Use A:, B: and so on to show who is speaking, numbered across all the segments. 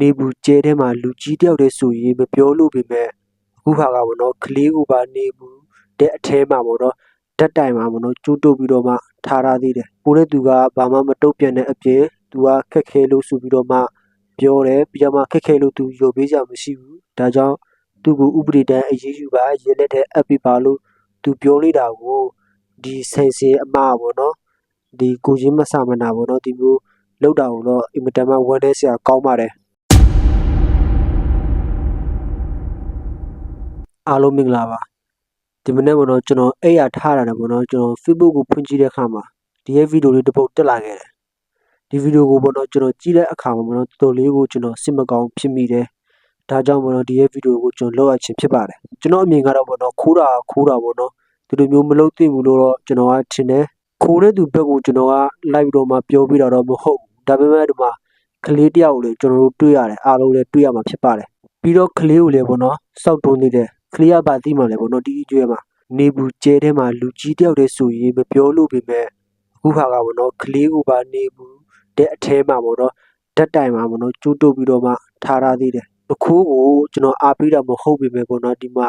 A: နေဘူးကျဲထဲမှာလူကြီးတယောက်တည်းဆိုရင်မပြောလို့ပေမဲ့အခုဟာကပေါ့နော်ကလေးကိုပါနေဘူးတဲ့အထဲမှာပေါ့နော်ဓာတ်တိုင်မှာပေါ့နော်ကျိုးတုပ်ပြီးတော့မှထားထားသေးတယ်ကိုတဲ့သူကဘာမှမတုတ်ပြန်တဲ့အပြင်သူကခက်ခဲလို့ဆိုပြီးတော့မှပြောတယ်ပြီးတော့မှခက်ခဲလို့သူရုပ်ပေးကြမရှိဘူးဒါကြောင့်သူ့ကိုဥပဒေတန်းအရေးယူပါရဲလက်တဲ့အပ်ပြပါလို့သူပြောလိုက်တာကိုဒီဆိုင်စင်အမပေါ့နော်ဒီကိုချင်းမဆမနာပေါ့နော်ဒီမျိုးလောက်တာကိုတော့အင်မတန်မှဝမ်းနည်းစရာကောင်းပါတယ် အားလုံးမင်္ဂလာပါဒီမနေ့ကတော့ကျွန်တော်အဲ့ရထားတာတယ်ပေါ့နော်ကျွန်တော် Facebook ကိုဖွင့်ကြည့်တဲ့အခါမှာဒီရဲ့ဗီဒီယိုလေးတစ်ပုဒ်တက်လာခဲ့တယ်ဒီဗီဒီယိုကိုပေါ့နော်ကျွန်တော်ကြည့်တဲ့အခါမှာပေါ့နော်တော်တော်လေးကိုကျွန်တော်စိတ်မကောင်းဖြစ်မိတယ်ဒါကြောင့်ပေါ့နော်ဒီရဲ့ဗီဒီယိုကိုကျွန်တော်လောက်ရခြင်းဖြစ်ပါတယ်ကျွန်တော်အမြင်ကတော့ပေါ့နော်ခိုးတာခိုးတာပေါ့နော်ဒီလိုမျိုးမလုပ်သင့်ဘူးလို့တော့ကျွန်တော်ကထင်တယ်ခိုးတဲ့သူဘက်ကိုကျွန်တော်ကလိုက်ပြီးတော့မှပြောပြတာတော့မဟုတ်ဘူးဒါပေမဲ့ဒီမှာကလေးတယောက်ကိုလေကျွန်တော်တို့တွေ့ရတယ်အားလုံးလည်းတွေ့ရမှာဖြစ်ပါတယ်ပြီးတော့ကလေးကိုလည်းပေါ့နော်စောက်တွန်းနေတဲ့က လေးကပါသိမှလည်းပေါ့နော်ဒီအကျွဲမှာနေဘူးကျဲထဲမှာလူကြီးတယောက်တည်းဆိုရင်မပြောလို့ပေမဲ့အခုဟာကပေါ့နော်ကလေးကိုပါနေဘူးတဲ့အထဲမှာပေါ့နော်ဓာတ်တိုင်မှာပေါ့နော်ကျိုးတုပ်ပြီးတော့မှထားထားသေးတယ်အခုကိုကျွန်တော်အားပေးတာမဟုတ်ပေမဲ့ပေါ့နော်ဒီမှာ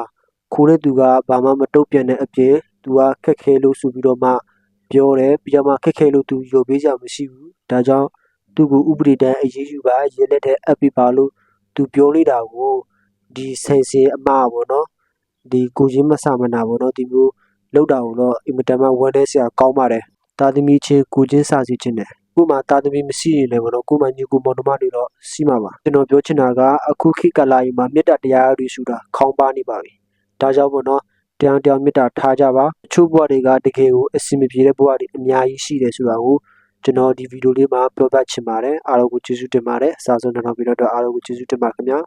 A: ခိုးတဲ့သူကဘာမှမတုတ်ပြန်တဲ့အပြင်သူကခက်ခဲလို့ဆိုပြီးတော့မှပြောတယ်ပြီးတော့မှခက်ခဲလို့သူရုပ်ပေးကြမရှိဘူးဒါကြောင့်သူ့ကိုဥပဒေတန်းအရေးယူပါရဲလက်တဲ့အပ်ပြပါလို့သူပြောလိုက်တာကိုဒီဆိုင်စင်အမပေါ့နော် ဒီကိုချင်းမဆမနာပေါ့နော်ဒီမျိုးလောက်တာကိုတော့အင်မတန်မှဝမ်းနည်းစရာကောင်းပါတယ်တာသမီချင်းကိုချင်းစာစီချင်းတယ်ကို့မှာတာသမီမရှိရင်လည်းပေါ့နော်ကို့မှာညီကိုမောင်နှမတွေတော့ရှိမှာပါကျွန်တော်ပြောချင်တာကအခုခေတ်ကာလကြီးမှာမေတ္တာတရားတွေရှုတာခေါင်းပါနေပါပြီဒါကြောင့်ပေါ့နော်တရားတရားမေတ္တာထားကြပါအချို့ဘဝတွေကတကယ်ကိုအစင်မပြေတဲ့ဘဝတွေအများကြီးရှိတယ်ဆိုတာကိုကျွန်တော်ဒီဗီဒီယိုလေးမှာပြောပြချင်ပါတယ်အားလုံးကိုကျေးဇူးတင်ပါတယ်အစားဆုံးနောက်နောက်ပြီးတော့အားလုံးကိုကျေးဇူးတင်ပါခင်ဗျာ